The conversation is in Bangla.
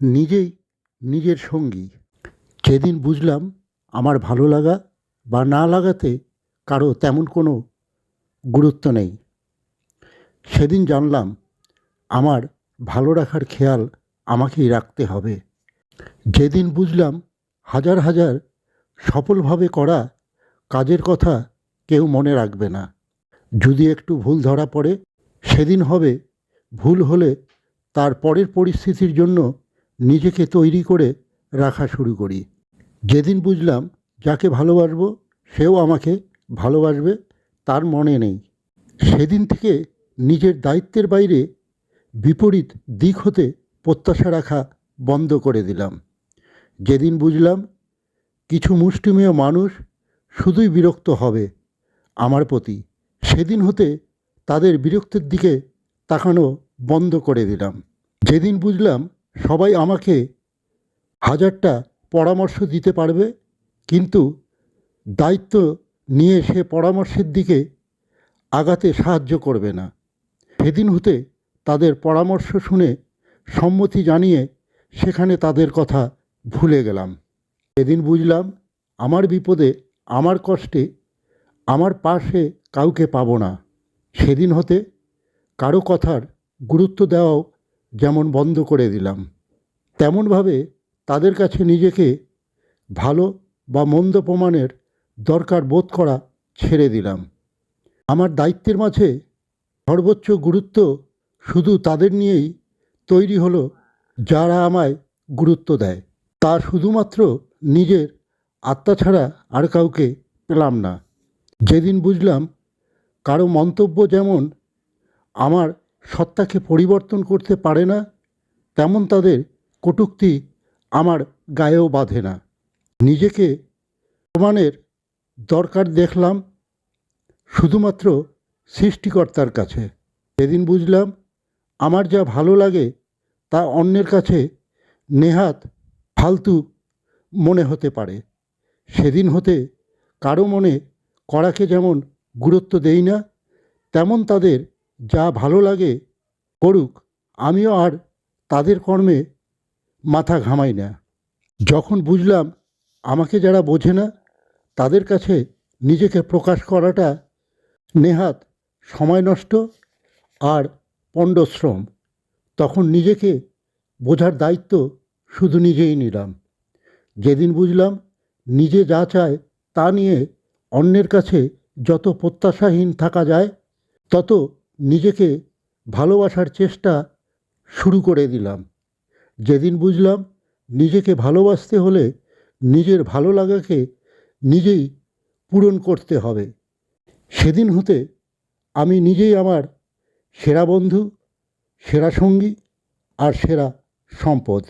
নিজেই নিজের সঙ্গী। যেদিন বুঝলাম আমার ভালো লাগা বা না লাগাতে কারও তেমন কোনো গুরুত্ব নেই। সেদিন জানলাম আমার ভালো রাখার খেয়াল আমাকেই রাখতে হবে। যেদিন বুঝলাম হাজার হাজার সফলভাবে করা কাজের কথা কেউ মনে রাখবে না। যদি একটু ভুল ধরা পড়ে, সেদিন হবে ভুল হলে তার পরের পরিস্থিতির জন্য নিজেকে তৈরি করে রাখা শুরু করি। যেদিন বুঝলাম যাকে ভালোবাসবো, সেও আমাকে ভালোবাসবে, তার মনে নেই। সেদিন থেকে নিজের দায়িত্বের বাইরে বিপরীত দিক হতে প্রত্যাশা রাখা বন্ধ করে দিলাম। যেদিন বুঝলাম কিছু মুষ্টিমেয় মানুষ শুধুই বিরক্ত হবে আমার প্রতি, সেদিন হতে তাদের বিরক্তির দিকে তাকানো বন্ধ করে দিলাম। যেদিন বুঝলাম সবাই আমাকে হাজারটা পরামর্শ দিতে পারবে, কিন্তু দায়িত্ব নিয়ে সে পরামর্শের দিকে আগাতে সাহায্য করবে না। সেদিন হতে তাদের পরামর্শ শুনে সম্মতি জানিয়ে সেখানে তাদের কথা ভুলে গেলাম। সেদিন বুঝলাম, আমার বিপদে, আমার কষ্টে, আমার পাশে কাউকে পাবো না। সেদিন হতে কারও কথার গুরুত্ব দেওয়াও যেমন বন্ধ করে দিলাম, তেমনভাবে তাদের কাছে নিজেকে ভালো বা মন্দ প্রমাণের দরকার বোধ করা ছেড়ে দিলাম। আমার দায়িত্বের মাঝে সর্বোচ্চ গুরুত্ব শুধু তাদের নিয়েই তৈরি হলো যারা আমায় গুরুত্ব দেয়। তা শুধুমাত্র নিজের আত্মা ছাড়া আর কাউকে পেলাম না। যেদিন বুঝলাম কারও মন্তব্য যেমন আমার সত্তাকে পরিবর্তন করতে পারে না, তেমন তাদের কটূক্তি আমার গায়েও বাঁধে না। নিজেকে প্রমাণের দরকার দেখলাম শুধুমাত্র সৃষ্টিকর্তার কাছে। সেদিন বুঝলাম আমার যা ভালো লাগে তা অন্যের কাছে নেহাত ফালতু মনে হতে পারে। সেদিন হতে কারও মনে কড়াকে যেমন গুরুত্ব দেই না, তেমন তাদের যা ভালো লাগে, করুক, আমিও আর তাদের কর্মে মাথা ঘামাই না। যখন বুঝলাম আমাকে যারা বোঝে না, তাদের কাছে নিজেকে প্রকাশ করাটা নেহাত সময় নষ্ট আর পণ্ডশ্রম। তখন নিজেকে বোঝার দায়িত্ব শুধু নিজেই নিলাম। যেদিন বুঝলাম নিজে যা চায় তা নিয়ে অন্যের কাছে যত প্রত্যাশাহীন থাকা যায়, তত নিজেকে ভালোবাসার চেষ্টা শুরু করে দিলাম। যেদিন বুঝলাম নিজেকে ভালোবাসতে হলে নিজের ভালো লাগাকে নিজেই পূরণ করতে হবে। সেদিন হতে আমি নিজেই আমার সেরা বন্ধু, সেরা সঙ্গী আর সেরা সম্পদ।